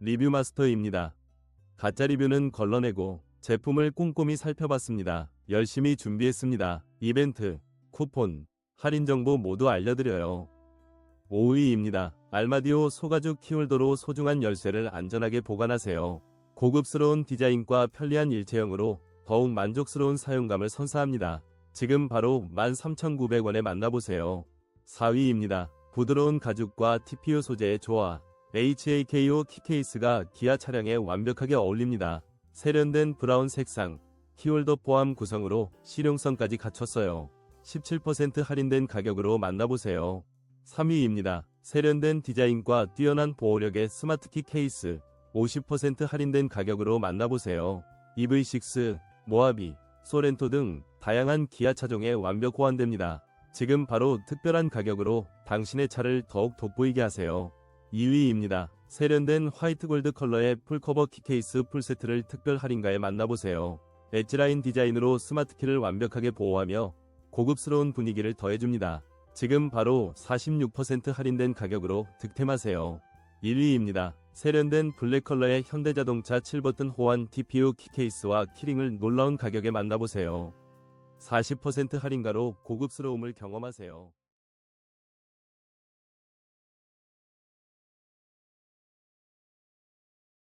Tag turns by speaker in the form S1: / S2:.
S1: 리뷰 마스터입니다. 가짜 리뷰는 걸러내고 제품을 꼼꼼히 살펴봤습니다. 열심히 준비했습니다. 이벤트, 쿠폰, 할인 정보 모두 알려드려요. 5위입니다. 알마디오 소가죽 키홀더로 소중한 열쇠를 안전하게 보관하세요. 고급스러운 디자인과 편리한 일체형으로 더욱 만족스러운 사용감을 선사합니다. 지금 바로 13,900원에 만나보세요. 4위입니다. 부드러운 가죽과 TPU 소재의 조화. HAKO 키케이스가 기아 차량에 완벽하게 어울립니다. 세련된 브라운 색상, 키홀더 포함 구성으로 실용성까지 갖췄어요. 17% 할인된 가격으로 만나보세요. 3위입니다. 세련된 디자인과 뛰어난 보호력의 스마트키 케이스 50% 할인된 가격으로 만나보세요. EV6, 모하비, 소렌토 등 다양한 기아 차종에 완벽 호환됩니다. 지금 바로 특별한 가격으로 당신의 차를 더욱 돋보이게 하세요. 2위입니다. 세련된 화이트 골드 컬러의 풀커버 키케이스 풀세트를 특별 할인가에 만나보세요. 엣지라인 디자인으로 스마트키를 완벽하게 보호하며 고급스러운 분위기를 더해줍니다. 지금 바로 46% 할인된 가격으로 득템하세요. 1위입니다. 세련된 블랙 컬러의 현대자동차 7버튼 호환 TPU 키케이스와 키링을 놀라운 가격에 만나보세요. 40% 할인가로 고급스러움을 경험하세요.